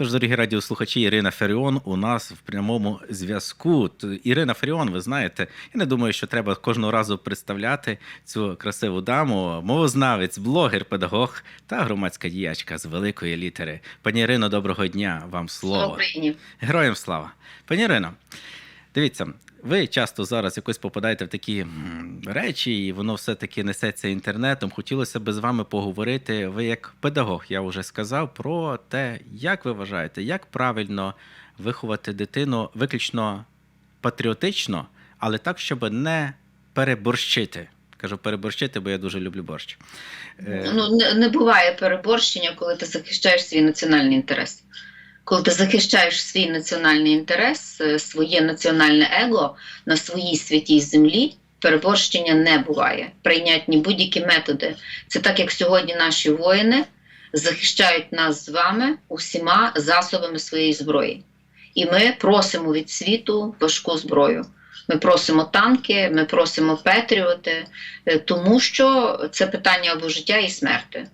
Тож, дорогі радіослухачі, Ірина Феріон у нас в прямому зв'язку. Ірина Феріон, ви знаєте, я не думаю, що треба кожного разу представляти цю красиву даму. Мовознавець, блогер, педагог та громадська діячка з великої літери. Пані Ірино, доброго дня. Вам слово. Героям слава. Пані Ірино, дивіться, ви часто зараз якось попадаєте в такі речі, і воно все-таки несеться інтернетом. Хотілося б з вами поговорити. Ви як педагог, я вже сказав, про те, як ви вважаєте, як правильно виховати дитину виключно патріотично, але так, щоб не переборщити. Кажу переборщити, бо я дуже люблю борщ. Е, Ну не, не буває переборщення, коли ти захищаєш свій національний інтерес. Коли ти захищаєш свій національний інтерес, е, своє національне его на своїй святій землі, переборщення не буває. Прийнятні будь-які методи. Це так, як сьогодні наші воїни захищають нас з вами усіма засобами своєї зброї. І ми просимо від світу важку зброю. Ми просимо танки, ми просимо петріоти, е, тому що це питання або життя і смерти.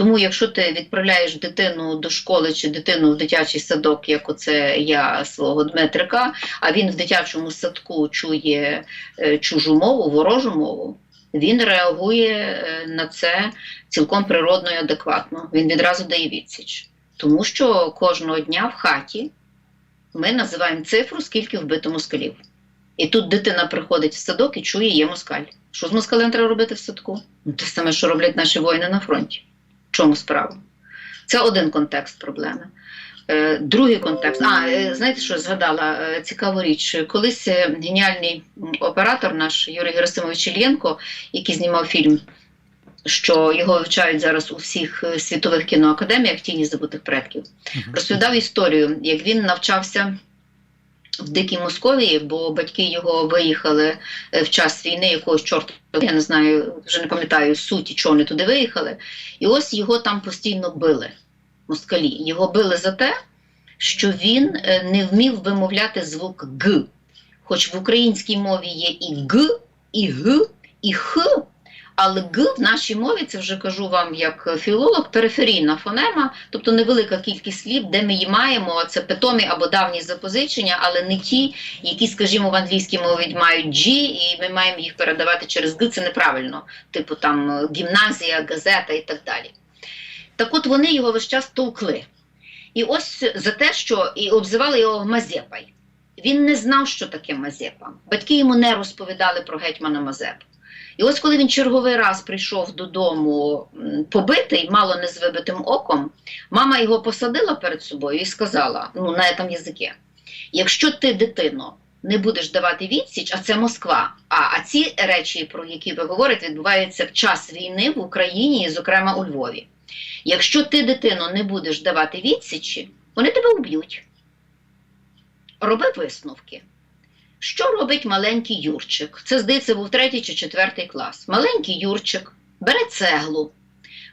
Тому, якщо ти відправляєш дитину до школи чи дитину в дитячий садок, як оце я свого Дмитрика, а він в дитячому садку чує е, чужу мову, ворожу мову, він реагує е, на це цілком природно і адекватно. Він відразу дає відсіч. Тому що кожного дня в хаті ми називаємо цифру, скільки вбито москалів. І тут дитина приходить в садок і чує, є москаль. Що з москалем треба робити в садку? Ну, те саме, що роблять наші воїни на фронті. В чому справа? Це один контекст проблеми. Е, другий контекст. А, е, знаєте, що згадала? Е, цікаву річ. Колись геніальний оператор наш Юрій Герасимович Ільєнко, який знімав фільм, що його вивчають зараз у всіх світових кіноакадеміях тіні забутих предків, розповідав історію, як він навчався в Дикій Московії, бо батьки його виїхали е, в час війни якогось чорта, я не знаю, вже не пам'ятаю суті, чого вони туди виїхали. І ось його там постійно били, москалі. Його били за те, що він е, не вмів вимовляти звук Г. Хоч в українській мові є і Г, і Г, і Х. Але Г в нашій мові, це вже кажу вам як філолог, периферійна фонема, тобто невелика кількість слів, де ми її маємо, це питомі або давні запозичення, але не ті, які, скажімо, в англійській мові мають G, і ми маємо їх передавати через Г, це неправильно, типу там е, гімназія, газета і так далі. Так от вони його весь час товкли. І ось за те, що і обзивали його Мазепай. Він не знав, що таке Мазепа. Батьки йому не розповідали про гетьмана Мазепу. І ось коли він черговий раз прийшов додому побитий, мало не з вибитим оком, мама його посадила перед собою і сказала: ну, на там язике, якщо ти, дитино, не будеш давати відсіч, а це Москва. А, а ці речі, про які ви говорите, відбуваються в час війни в Україні, і, зокрема у Львові. Якщо ти, дитино, не будеш давати відсічі, вони тебе вб'ють. Роби висновки. Що робить маленький Юрчик? Це, здається, був третій чи четвертий клас. Маленький Юрчик бере цеглу,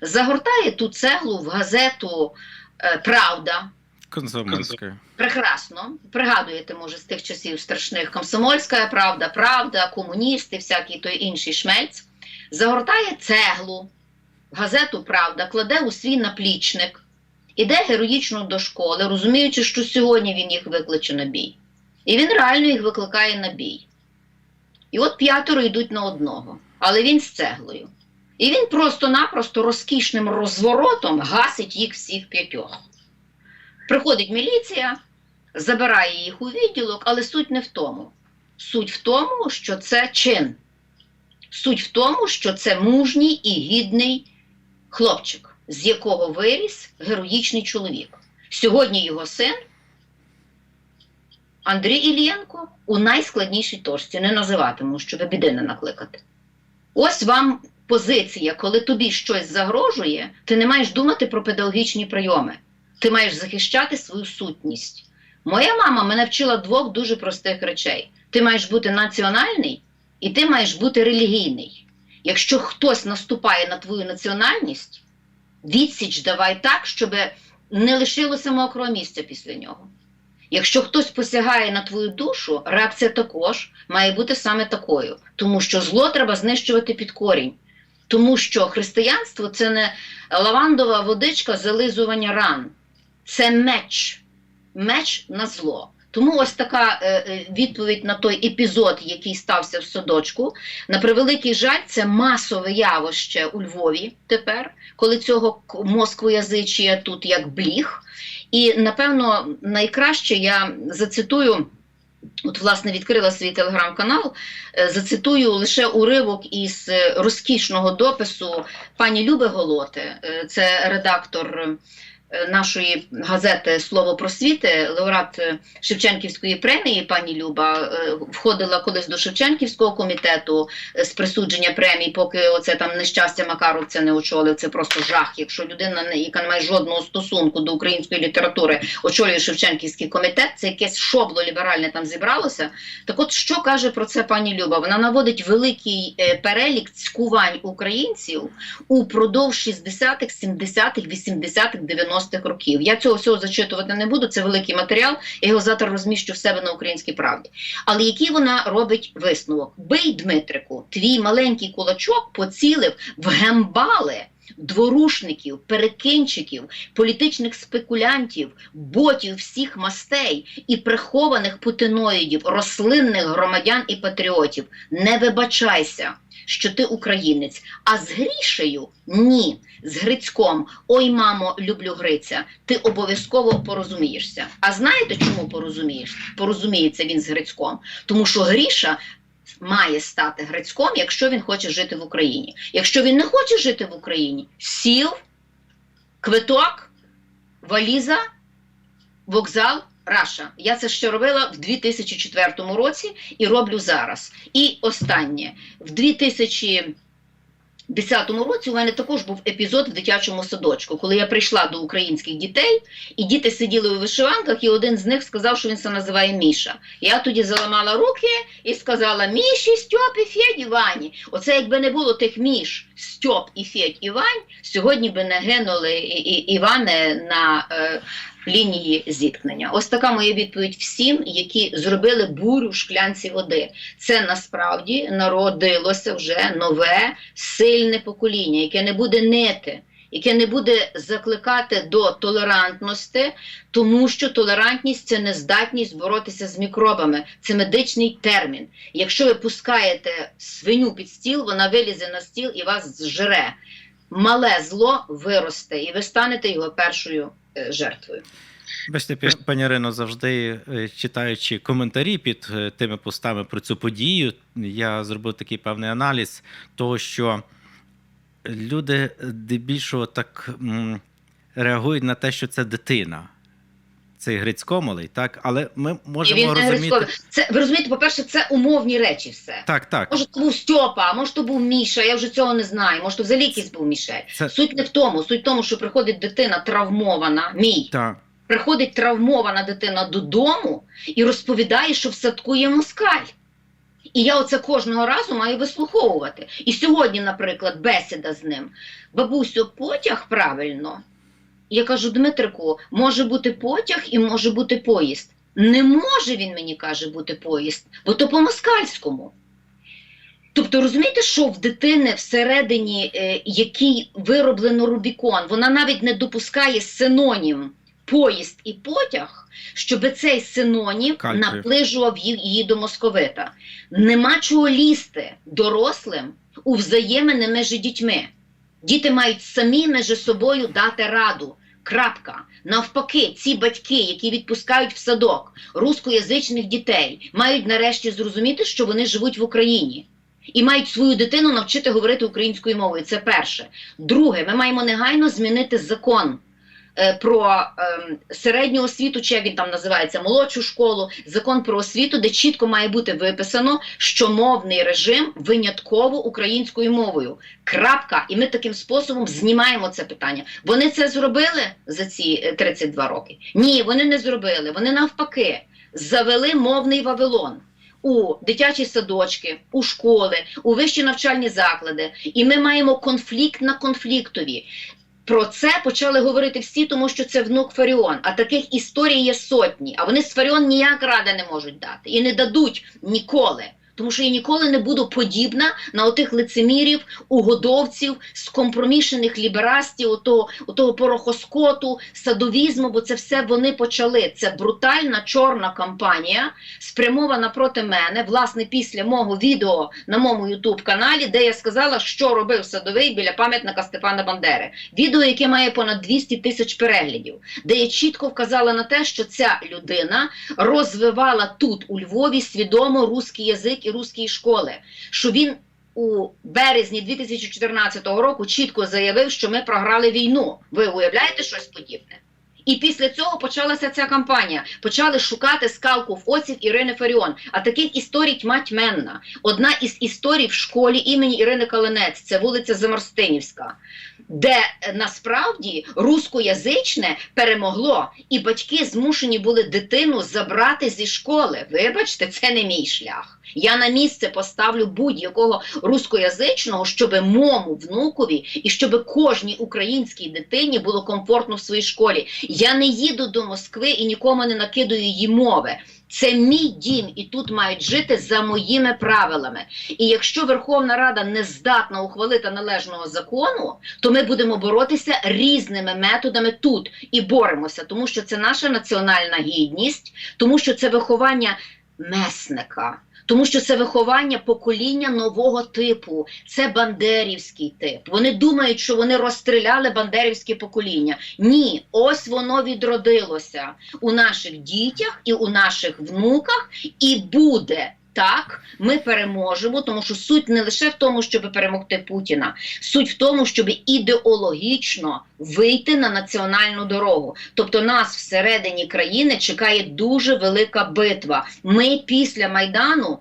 загортає ту цеглу в газету е, Правда. Комсомольською. Прекрасно. Пригадуєте, може, з тих часів страшних комсомольська правда, правда, комуністи, всякий той інший шмельц. Загортає цеглу, в газету Правда, кладе у свій наплічник, іде героїчно до школи, розуміючи, що сьогодні він їх викличе на бій. І він реально їх викликає на бій. І от п'ятеро йдуть на одного, але він з цеглою. І він просто-напросто розкішним розворотом гасить їх всіх п'ятьох. Приходить міліція, забирає їх у відділок, але суть не в тому. Суть в тому, що це чин. Суть в тому, що це мужній і гідний хлопчик, з якого виріс героїчний чоловік. Сьогодні його син Андрій Іллєнко у найскладнішій точці. Не називатиму, щоб біди не накликати. Ось вам позиція, коли тобі щось загрожує, ти не маєш думати про педагогічні прийоми. Ти маєш захищати свою сутність. Моя мама мене вчила двох дуже простих речей: ти маєш бути національний і ти маєш бути релігійний. Якщо хтось наступає на твою національність, відсіч давай так, щоб не лишилося мокрого місця після нього. Якщо хтось посягає на твою душу, реакція також має бути саме такою, тому що зло треба знищувати під корінь. Тому що християнство це не лавандова водичка зализування ран. це меч, меч на зло. Тому ось така е, е, відповідь на той епізод, який стався в садочку. На превеликий жаль, це масове явище у Львові тепер, коли цього москвоязичія тут як бліг. І напевно найкраще я зацитую. От, власне, відкрила свій телеграм-канал, е, зацитую лише уривок із е, розкішного допису пані Люби Голоти, е, це редактор нашої газети Слово просвіти, лауреат е, Шевченківської премії. Пані Люба е, входила колись до Шевченківського комітету е, з присудження премій, поки оце там нещастя Макаров це не очолив. Це просто жах. Якщо людина, яка не має жодного стосунку до української літератури, очолює Шевченківський комітет, це якесь шобло ліберальне там зібралося. Так от що каже про це пані Люба? Вона наводить великий е, перелік цькувань українців упродовж 60-х, 70-х, 80-х, 90-х років. Я цього всього зачитувати не буду, це великий матеріал, я його завтра розміщу в себе на українській правді. Але який вона робить висновок? Бий, Дмитрику, твій маленький кулачок поцілив в гембали. Дворушників, перекинчиків, політичних спекулянтів, ботів всіх мастей і прихованих путиноїдів, рослинних громадян і патріотів. Не вибачайся, що ти українець, а з Грішею ні, з Грицьком. Ой, мамо, люблю Гриця. Ти обов'язково порозумієшся. А знаєте, чому порозумієш? Порозуміється він з Грицьком? Тому що Гріша має стати Грицьком, якщо він хоче жити в Україні. Якщо він не хоче жити в Україні, сів, квиток, валіза, вокзал. Раша. Я це ще робила в 2004 році і роблю зараз. І останнє. В 2010 році у мене також був епізод в дитячому садочку, коли я прийшла до українських дітей, і діти сиділи у вишиванках, і один з них сказав, що він себе називає Міша. Я тоді заламала руки і сказала: Міші, Стьоп і Федь і Вані. Оце якби не було тих Міш, Стьоп і Федь і Вань, сьогодні би не гинули і, і, Івани на е, лінії зіткнення. Ось така моя відповідь всім, які зробили бурю в шклянці води. Це насправді народилося вже нове сильне покоління, яке не буде нити. Яке не буде закликати до толерантності, тому що толерантність це нездатність боротися з мікробами. Це медичний термін. Якщо ви пускаєте свиню під стіл, вона вилізе на стіл і вас зжере. Мале зло виросте, і ви станете його першою жертвою. Бачите, пані Ірино, завжди е, читаючи коментарі під е, тими постами про цю подію, я зробив такий певний аналіз того, що люди дебільшого так реагують на те, що це дитина. Цей Грицько малий, так? Але ми можемо він розуміти. Грицько. Це ви розумієте, по-перше, це умовні речі все. Так, так. Може, то був Стьопа, може, то був Міша, я вже цього не знаю. Може, то взагалі якийсь був Мішель. Це- Суть не в тому, суть в тому, що приходить дитина травмована, мій, так. приходить травмована дитина додому і розповідає, що в садку є москаль. І я оце кожного разу маю вислуховувати. І сьогодні, наприклад, бесіда з ним. Бабусю, потяг правильно. Я кажу, Дмитрику, може бути потяг і може бути поїзд. Не може він мені каже бути поїзд, бо то по-москальському. Тобто, розумієте, що в дитини всередині, е, який вироблено Рубікон, вона навіть не допускає синонім поїзд і потяг, щоб цей синонім Калькою. наближував її, її до московита. Нема чого лізти дорослим у взаємини між дітьми. Діти мають самі між собою дати раду. Крапка. Навпаки, ці батьки, які відпускають в садок рускоязичних дітей, мають нарешті зрозуміти, що вони живуть в Україні. І мають свою дитину навчити говорити українською мовою. Це перше. Друге, ми маємо негайно змінити закон про ем, середню освіту, чи як він там називається, молодшу школу, закон про освіту, де чітко має бути виписано, що мовний режим винятково українською мовою. Крапка. І ми таким способом знімаємо це питання. Вони це зробили за ці е, 32 роки? Ні, вони не зробили. Вони навпаки завели мовний Вавилон. У дитячі садочки, у школи, у вищі навчальні заклади, і ми маємо конфлікт на конфліктові. Про це почали говорити всі, тому що це внук Фаріон. А таких історій є сотні. А вони з Фаріон ніяк ради не можуть дати і не дадуть ніколи. Тому що я ніколи не буду подібна на отих лицемірів, угодовців, скомпромішених ліберастів, отого, отого порохоскоту, садовізму, бо це все вони почали. Це брутальна чорна кампанія, спрямована проти мене, власне, після мого відео на моєму ютуб каналі, де я сказала, що робив садовий біля пам'ятника Степана Бандери. Відео, яке має понад 200 тисяч переглядів, де я чітко вказала на те, що ця людина розвивала тут, у Львові, свідомо русський язик і русські школи. Що він у березні 2014 року чітко заявив, що ми програли війну. Ви уявляєте щось подібне? І після цього почалася ця кампанія. Почали шукати скалку в оців Ірини Фаріон. А таких історій тьма тьменна. Одна із історій в школі імені Ірини Калинець, це вулиця Замарстинівська, де е, насправді рускоязичне перемогло, і батьки змушені були дитину забрати зі школи. Вибачте, це не мій шлях. Я на місце поставлю будь-якого рускоязичного, щоб мому внукові і щоб кожній українській дитині було комфортно в своїй школі. Я не їду до Москви і нікому не накидаю її мови. Це мій дім, і тут мають жити за моїми правилами. І якщо Верховна Рада не здатна ухвалити належного закону, то ми будемо боротися різними методами тут і боремося, тому що це наша національна гідність, тому що це виховання месника. Тому що це виховання покоління нового типу, це бандерівський тип. Вони думають, що вони розстріляли бандерівське покоління. Ні, ось воно відродилося у наших дітях і у наших внуках, і буде. Так, ми переможемо, тому що суть не лише в тому, щоб перемогти Путіна, суть в тому, щоб ідеологічно вийти на національну дорогу. Тобто нас всередині країни чекає дуже велика битва. Ми після Майдану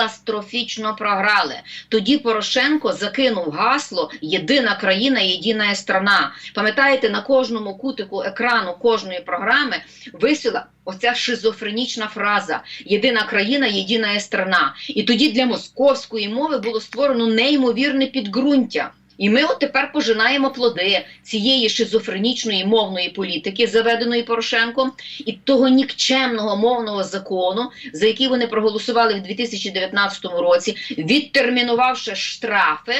катастрофічно програли. Тоді Порошенко закинув гасло Єдина країна, єдина страна. Пам'ятаєте, на кожному кутику екрану кожної програми висіла оця шизофренічна фраза Єдина країна, єдина страна. І тоді для московської мови було створено неймовірне підґрунтя. І ми от тепер пожинаємо плоди цієї шизофренічної мовної політики, заведеної Порошенком, і того нікчемного мовного закону, за який вони проголосували в 2019 році, відтермінувавши штрафи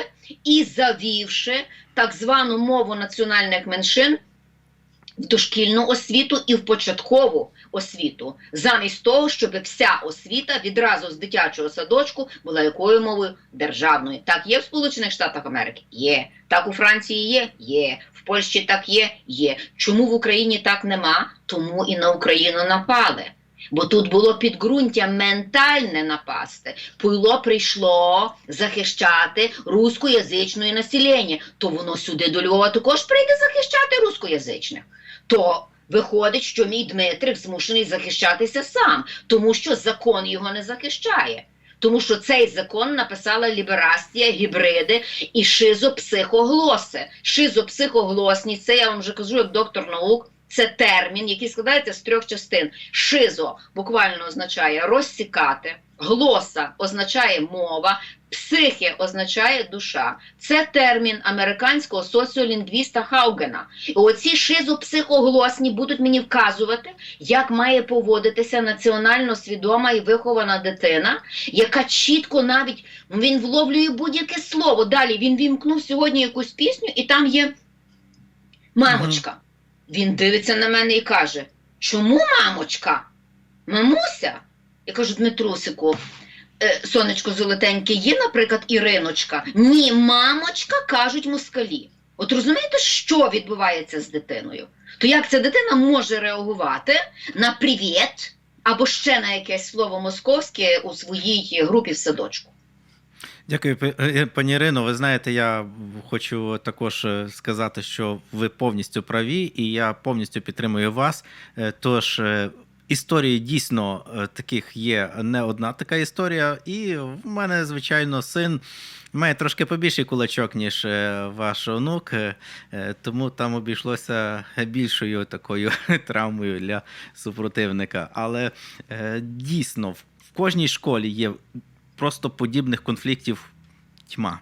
і завівши так звану мову національних меншин в дошкільну освіту і в початкову освіту, замість того, щоб вся освіта відразу з дитячого садочку була якою мовою державною. Так є в Сполучених Штатах Америки? Є. Так у Франції є? Є. В Польщі так є? Є. Чому в Україні так нема? Тому і на Україну напали. Бо тут було підґрунтя ментальне напасти. Пуйло прийшло захищати рускоязичне населення, то воно сюди до Львова також прийде захищати рускоязичних. То виходить, що мій Дмитрик змушений захищатися сам, тому що закон його не захищає. Тому що цей закон написала ліберастія, гібриди і шизопсихоглоси. Шизопсихоглосність, це я вам вже кажу як доктор наук. Це термін, який складається з трьох частин. Шизо буквально означає розсікати, глоса означає мова, психе означає душа. Це термін американського соціолінгвіста Хаугена. І оці шизопсихоглосні будуть мені вказувати, як має поводитися національно свідома і вихована дитина, яка чітко навіть він вловлює будь-яке слово. Далі він вімкнув сьогодні якусь пісню, і там є мамочка. Він дивиться на мене і каже: Чому мамочка? Мамуся? Я кажу, Дмитрусику, е, сонечко золотеньке, є, наприклад, Іриночка. Ні, мамочка кажуть москалі. От розумієте, що відбувається з дитиною? То як ця дитина може реагувати на привіт або ще на якесь слово московське у своїй групі в садочку? Дякую, е, пані Ірино. Ви знаєте, я хочу також е, сказати, що ви повністю праві, і я повністю підтримую вас. Е, Тож е, історії дійсно е, таких є не одна така історія. І в мене, звичайно, син має трошки побільший кулачок, ніж е, ваш онук, е, е, тому там обійшлося більшою такою травмою для супротивника. Але е, дійсно в кожній школі є просто подібних конфліктів тьма.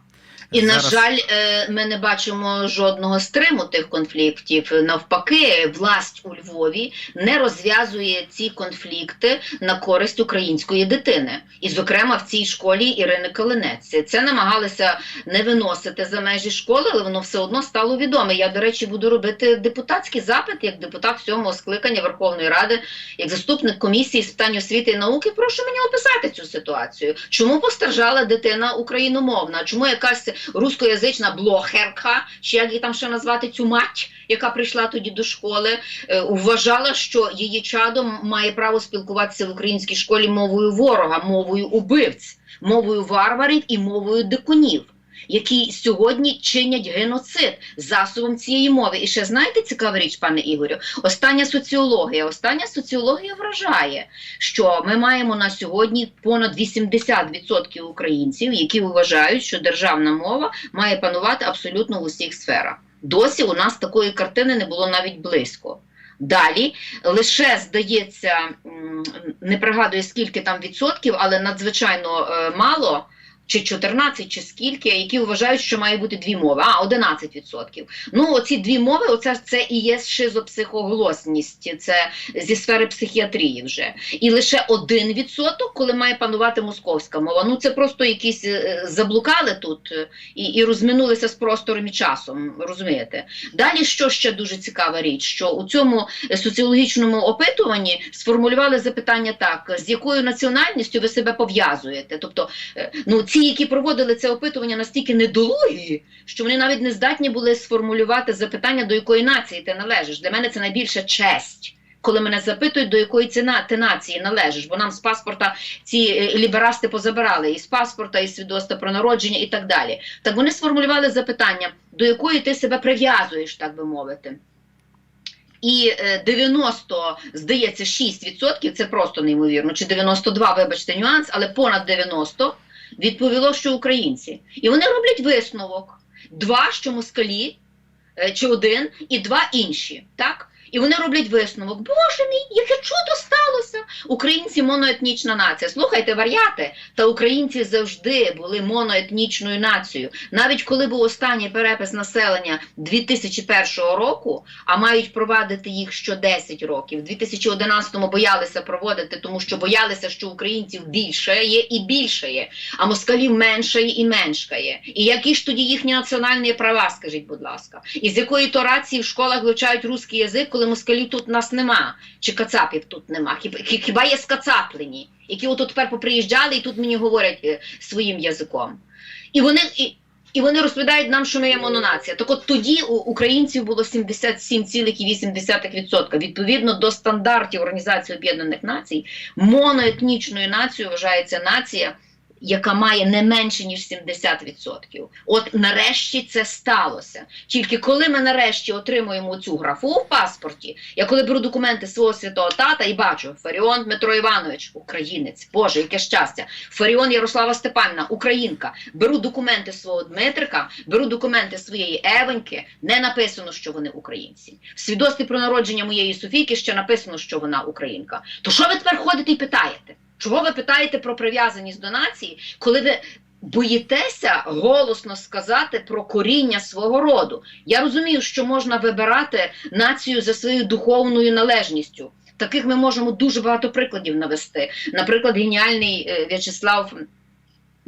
І Зараз- на жаль, е, ми не бачимо жодного стриму тих конфліктів. Навпаки, власть у Львові не розв'язує ці конфлікти на користь української дитини, і, зокрема, в цій школі Ірини Калинець. Це намагалися не виносити за межі школи, але воно все одно стало відоме. Я, до речі, буду робити депутатський запит як депутат сьомого скликання Верховної Ради, як заступник комісії з питань освіти і науки. Прошу мені описати цю ситуацію. Чому постраждала дитина україномовна? Чому якась рускоязична блогерка, чи як її там ще назвати цю мать, яка прийшла тоді до школи, е, вважала, що її чадом має право спілкуватися в українській школі мовою ворога, мовою убивць, мовою варварів і мовою дикунів. Які сьогодні чинять геноцид засобом цієї мови. І ще знаєте цікава річ, пане Ігорю? Остання соціологія. Остання соціологія вражає, що ми маємо на сьогодні понад 80% українців, які вважають, що державна мова має панувати абсолютно в усіх сферах. Досі у нас такої картини не було навіть близько. Далі лише здається, не пригадую скільки там відсотків, але надзвичайно е, мало. Чи 14, чи скільки, які вважають, що має бути дві мови, а 11%. Ну, оці дві мови, оце це і є шизопсихоголосність, це зі сфери психіатрії вже. І лише 1%, коли має панувати московська мова. Ну це просто якісь е, заблукали тут е, і, і розминулися з простором і часом. Розумієте? Далі, що ще дуже цікава річ, що у цьому соціологічному опитуванні сформулювали запитання так: з якою національністю ви себе пов'язуєте? Тобто, е, ну ці, які проводили це опитування, настільки недолугі, що вони навіть не здатні були сформулювати запитання, до якої нації ти належиш. Для мене це найбільша честь. Коли мене запитують, до якої ціна ти нації належиш, бо нам з паспорта ці е, ліберасти позабирали і з паспорта, і свідоцтва про народження, і так далі. Так вони сформулювали запитання, до якої ти себе прив'язуєш, так би мовити. І е, 90, здається, 6%, це просто неймовірно, чи 92, вибачте, нюанс, але понад 90 відповіло, що українці. І вони роблять висновок: два, що москалі, е, чи один, і два інші. Так? І вони роблять висновок: Боже мій, яке чудо сталося! Українці моноетнічна нація. Слухайте, вар'яти, та українці завжди були моноетнічною нацією. Навіть коли був останній перепис населення 2001 року, а мають провадити їх що 10 років. В 2011-му боялися проводити, тому що боялися, що українців більше є і більше є, а москалів менше і меншкає. І які ж тоді їхні національні права, скажіть, будь ласка, і з якої то рації в школах вивчають русський язик, коли москалів тут нас нема, чи кацапів тут нема. Хіба, хіба є скацаплені, які от тепер поприїжджали і тут мені говорять е, своїм язиком. І вони. І, і вони розповідають нам, що ми є мононація. Так от тоді у українців було 77,8%. Відповідно до стандартів Організації Об'єднаних Націй, моноетнічною нацією вважається нація, яка має не менше ніж 70%. От нарешті це сталося. Тільки коли ми нарешті отримуємо цю графу в паспорті, я коли беру документи свого святого тата і бачу Фаріон Дмитро Іванович, українець, Боже, яке щастя, Фаріон Ярослава Степанівна, українка. Беру документи свого Дмитрика, беру документи своєї Евеньки, не написано, що вони українці. В свідоцтві про народження моєї Софійки ще написано, що вона українка. То що ви тепер ходите і питаєте? Чого ви питаєте про прив'язаність до нації, коли ви боїтеся голосно сказати про коріння свого роду? Я розумію, що можна вибирати націю за своєю духовною належністю. Таких ми можемо дуже багато прикладів навести. Наприклад, геніальний е, В'ячеслав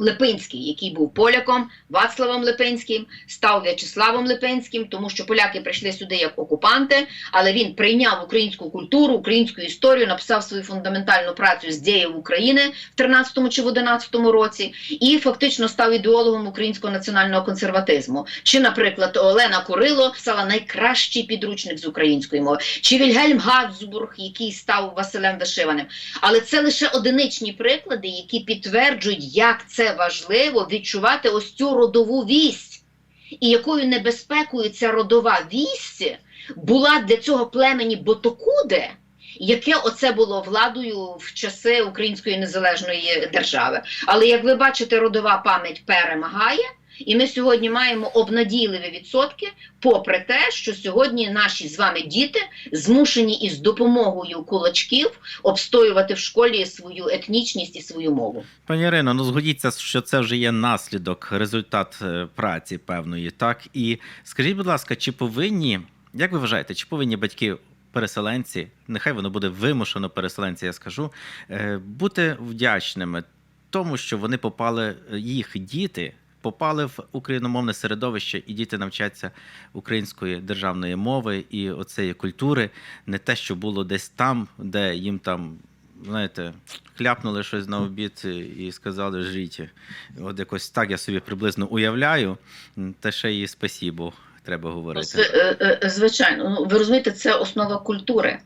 Липинський, який був поляком, Вацлавом Липинським, став В'ячеславом Липинським, тому що поляки прийшли сюди як окупанти, але він прийняв українську культуру, українську історію, написав свою фундаментальну працю з дієв України в 13-му чи в 11-му році, і фактично став ідеологом українського національного консерватизму. Чи, наприклад, Олена Курило писала найкращий підручник з української мови, чи Вільгельм Габсбург, який став Василем Вишиваним. Але це лише одиничні приклади, які підтверджують, як це важливо відчувати ось цю родову вість, і якою небезпекою ця родова вість була для цього племені Ботокуде, яке оце було владою в часи Української незалежної держави. Але як ви бачите, родова пам'ять перемагає. І ми сьогодні маємо обнадійливі відсотки, попри те, що сьогодні наші з вами діти змушені із допомогою кулачків обстоювати в школі свою етнічність і свою мову. Пані Ірино, ну згодіться, що це вже є наслідок, результат е, праці певної, так? І скажіть, будь ласка, чи повинні, як ви вважаєте, чи повинні батьки переселенці, нехай воно буде вимушено переселенці, я скажу, е, бути вдячними тому, що вони попали, е, їх діти попали в україномовне середовище, і діти навчаться української державної мови і оцеї культури, не те, що було десь там, де їм там. Знаєте, хляпнули щось на обід і сказали жріть. От якось так я собі приблизно уявляю. Та ще і спасібо треба говорити. е, е, Звичайно, ну ви розумієте, це основа культури.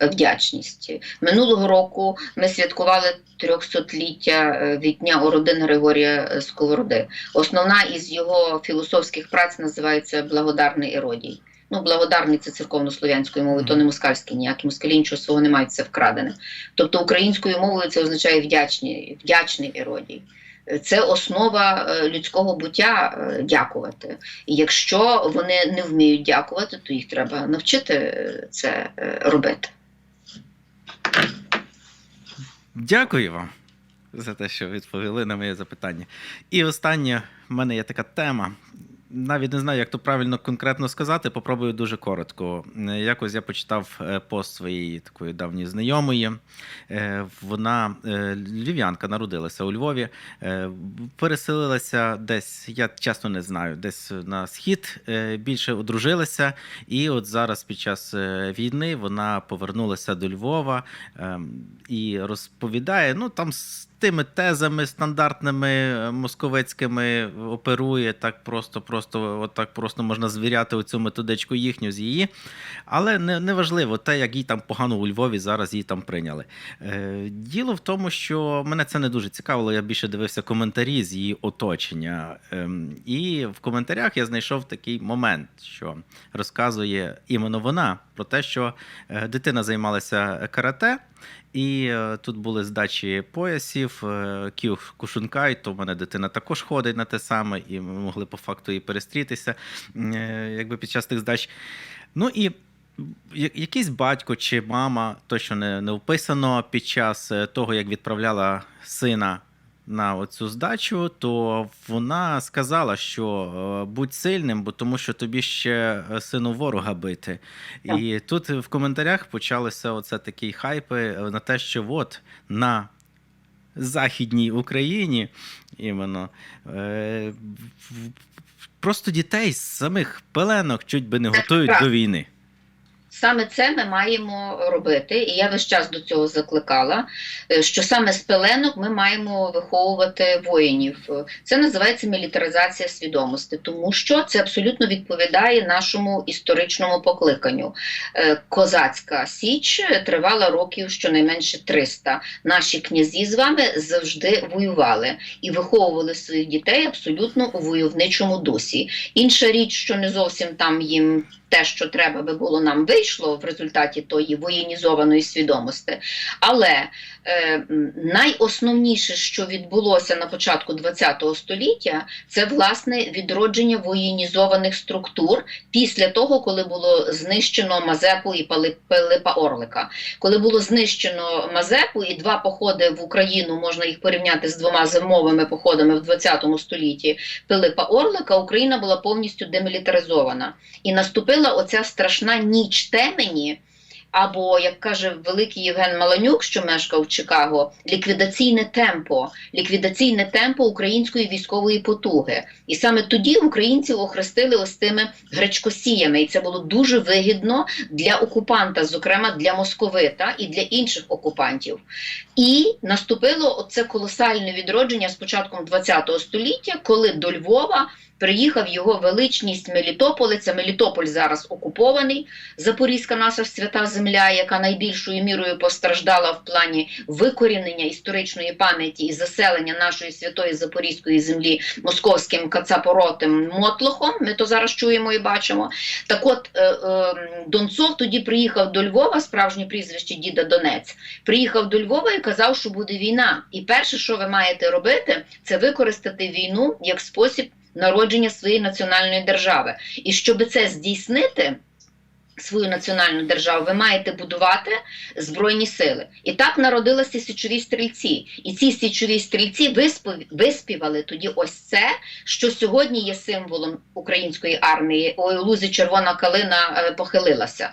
Е, Вдячності минулого року ми святкували 300-ліття е, від дня ородин Григорія е, Сковороди. Основна із його філософських праць називається Благодарний Іродій. Ну, благодарний це церковнослов'янською мовою, то не москальський, ніякі москалі нічого свого не мають, це вкрадене. Тобто українською мовою це означає вдячний, вдячний Іродій. Е, Це основа людського буття дякувати. І якщо вони не вміють дякувати, то їх треба навчити це робити. Дякую вам за те, що відповіли на моє запитання. І останнє, в мене є така тема. Навіть не знаю, як то правильно конкретно сказати, попробую дуже коротко. Е, Якось я почитав е, пост своєї такої давньої знайомої. Е, Вона львів'янка, народилася у Львові, переселилася десь, я чесно не знаю, десь на схід, більше одружилася. І от зараз під час війни вона повернулася до Львова ем, і розповідає, ну там тими тезами стандартними е, московицькими оперує так просто, просто, от так просто можна звіряти оцю методичку їхню з її. Але не, не важливо те, як їй там погано у Львові зараз її там прийняли. Е, діло в тому, що мене це не дуже цікавило. Я більше дивився коментарі з її оточення. Ем, і в коментарях я знайшов такий момент, що розказує іменно вона про те, що е, дитина займалася карате. І е, тут були здачі поясів, е, Кушунка, кушункай, то в мене дитина також ходить на те саме, і ми могли по факту і перестрітися, е, якби під час тих здач. Ну і якийсь батько чи мама, точно не, не вписано під час того, як відправляла сина на оцю здачу, то вона сказала, що е, будь сильним, бо тому що тобі ще е, сину ворога бити. Так. І тут в коментарях почалося оце такий хайпи е, на те, що от на Західній Україні іменно просто дітей з самих пеленок чуть би не готують так. до війни. Саме це ми маємо робити, і я весь час до цього закликала. е, Що саме з пеленок ми маємо виховувати воїнів. Е, Це називається мілітаризація свідомості, тому що це абсолютно відповідає нашому історичному покликанню. Е, Козацька січ тривала років щонайменше 300. Наші князі з вами завжди воювали і виховували своїх дітей абсолютно у войовничому дусі. Інша річ, що не зовсім там їм те, що треба би було нам вийшло в результаті тої воєнізованої свідомості. Але найосновніше, що відбулося на початку ХХ століття, це власне відродження воєнізованих структур після того, коли було знищено Мазепу і Пилипа Орлика. Коли було знищено Мазепу і два походи в Україну, можна їх порівняти з двома зимовими походами в ХХ столітті Пилипа Орлика, Україна була повністю демілітаризована. І наступила оця страшна ніч темені, або, як каже великий Євген Маланюк, що мешкав в Чикаго, ліквідаційне темпо, ліквідаційне темпо української військової потуги. І саме тоді українців охрестили ось тими гречкосіями, і це було дуже вигідно для окупанта, зокрема для московита і для інших окупантів. І наступило оце колосальне відродження з початком ХХ століття, коли до Львова приїхав його величність Мелітополиця. Мелітополь зараз окупований. Запорізька наша свята земля, яка найбільшою мірою постраждала в плані викорінення історичної пам'яті і заселення нашої святої запорізької землі московським кацапоротим мотлохом. Ми то зараз чуємо і бачимо. Так от е, е, Донцов тоді приїхав до Львова, справжнє прізвище діда Донець. Приїхав до Львова і казав, що буде війна. І перше, що ви маєте робити, це використати війну як спосіб народження своєї національної держави. І щоб це здійснити. Свою національну державу ви маєте будувати збройні сили. І так народилися січові стрільці. І ці січові стрільці виспівали тоді ось це, що сьогодні є символом української армії. Ой, лузі червона калина е, похилилася.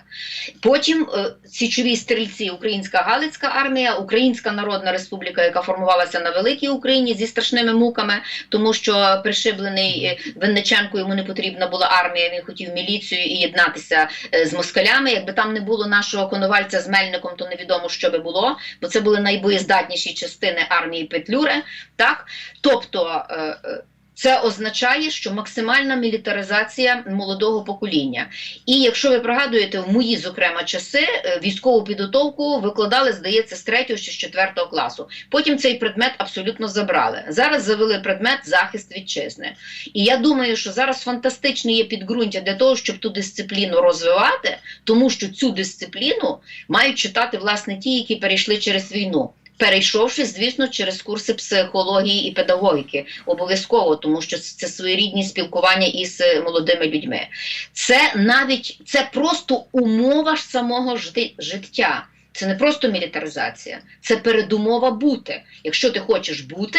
Потім е, січові стрільці, Українська Галицька армія, Українська Народна Республіка, яка формувалася на великій Україні зі страшними муками, тому що пришиблений е, Винниченко йому не потрібна була армія. Він хотів міліцію і єднатися з москалями. Якби там не було нашого коновальця з Мельником, то невідомо, що би було, бо це були найбоєздатніші частини армії Петлюри. Так, тобто. е, е, Це означає, що максимальна мілітаризація молодого покоління. І якщо ви пригадуєте, в мої, зокрема, часи е, військову підготовку викладали, здається, з 3 чи з 4 класу. Потім цей предмет абсолютно забрали. Зараз завели предмет захист вітчизни. І я думаю, що зараз фантастичне є підґрунтя для того, щоб ту дисципліну розвивати, тому що цю дисципліну мають читати власне ті, які перейшли через війну. Перейшовши, звісно, через курси психології і педагогіки, обов'язково, тому що це своєрідні спілкування із е, молодими людьми. Це навіть це просто умова ж самого життя. Це не просто мілітаризація, це передумова бути. Якщо ти хочеш бути,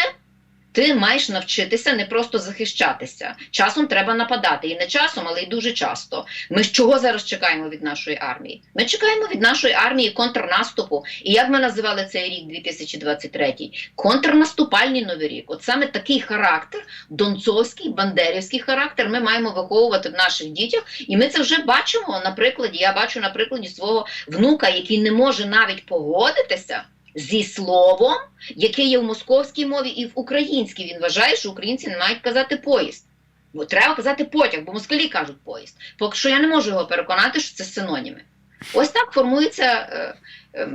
ти маєш навчитися не просто захищатися. Часом треба нападати. І не часом, але й дуже часто. Ми ж чого зараз чекаємо від нашої армії? Ми чекаємо від нашої армії контрнаступу. І як ми називали цей рік 2023? Контрнаступальний новий рік. От саме такий характер, донцовський, бандерівський характер, ми маємо виховувати в наших дітях. І ми це вже бачимо на прикладі. Я бачу на прикладі свого внука, який не може навіть погодитися зі словом, яке є в московській мові і в українській. Він вважає, що українці не мають казати поїзд. Бо треба казати потяг, бо москалі кажуть поїзд. Поки що я не можу його переконати, що це синоніми. Ось так формується е, е,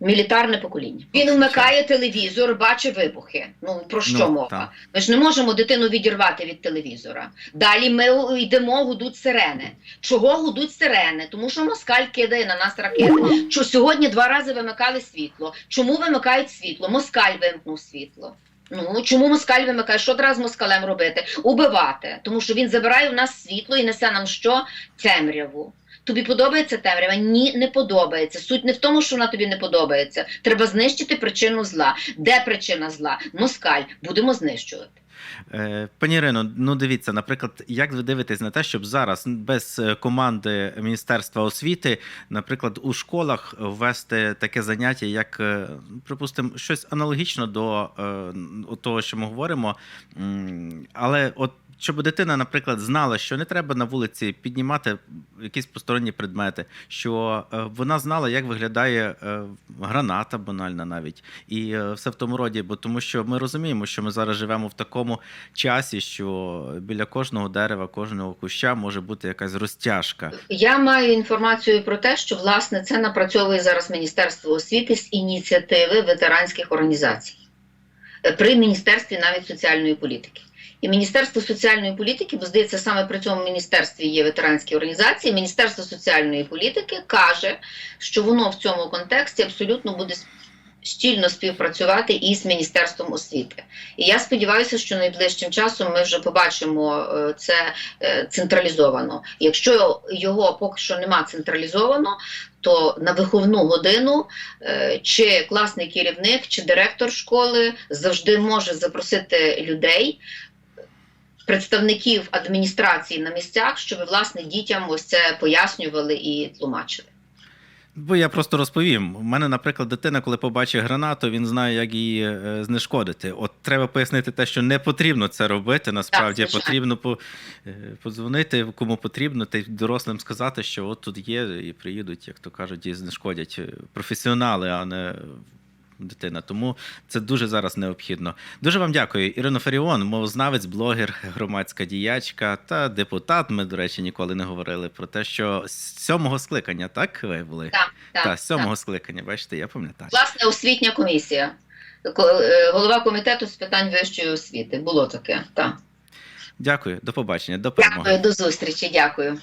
мілітарне покоління. Він вмикає телевізор, бачить вибухи. Ну про що Ну, мова? так. Ми ж не можемо дитину відірвати від телевізора. Далі ми йдемо, гудуть сирени. Чого гудуть сирени? Тому що москаль кидає на нас ракети. Що сьогодні два рази вимикали світло. Чому вимикають світло? Москаль вимкнув світло. Ну чому москаль вимикає? Що треба з москалем робити? Убивати, тому що він забирає у нас світло і несе нам що? Темряву. Тобі подобається темрява? Ні, не подобається. Суть не в тому, що вона тобі не подобається. Треба знищити причину зла. Де причина зла? Москаль. Будемо знищувати. Е, Пані Ірино, ну дивіться, наприклад, як ви дивитесь на те, щоб зараз без е, команди Міністерства освіти, наприклад, у школах ввести таке заняття, як, е, припустимо, щось аналогічно до того, що ми говоримо, але от. Щоб дитина, наприклад, знала, що не треба на вулиці піднімати якісь посторонні предмети, що е, вона знала, як виглядає е, граната, банальна навіть, і е, все в тому роді, бо тому що ми розуміємо, що ми зараз живемо в такому часі, що біля кожного дерева, кожного куща може бути якась розтяжка. Я маю інформацію про те, що власне це напрацьовує зараз Міністерство освіти з ініціативи ветеранських організацій при Міністерстві навіть соціальної політики. І Міністерство соціальної політики, бо здається, саме при цьому міністерстві є ветеранські організації. Міністерство соціальної політики каже, що воно в цьому контексті абсолютно буде щільно співпрацювати із Міністерством освіти. І я сподіваюся, що найближчим часом ми вже побачимо е, це е, централізовано. Якщо його поки що нема централізовано, то на виховну годину е, чи класний керівник, чи директор школи завжди може запросити людей. Представників адміністрації на місцях, щоб власне дітям ось це пояснювали і тлумачили. Бо я просто розповім. У мене, наприклад, дитина, коли побачить гранату, він знає, як її е, знешкодити. От треба пояснити те, що не потрібно це робити. Насправді Так, потрібно по, е, подзвонити кому потрібно, та й дорослим сказати, що от тут є, і приїдуть, як то кажуть, і знешкодять е, професіонали, а не дитина. Тому це дуже зараз необхідно. Дуже вам дякую. Ірино Фаріон, мовознавець, блогер, громадська діячка та депутат. Ми, до речі, ніколи не говорили про те, що з сьомого скликання, так ви були? Так, так, Та, з сьомого скликання, бачите, я пам'ятаю. Власне, освітня комісія. Е, Голова комітету з питань вищої освіти. Було таке. Так. Дякую, до побачення, до перемоги. Дякую, до зустрічі. Дякую.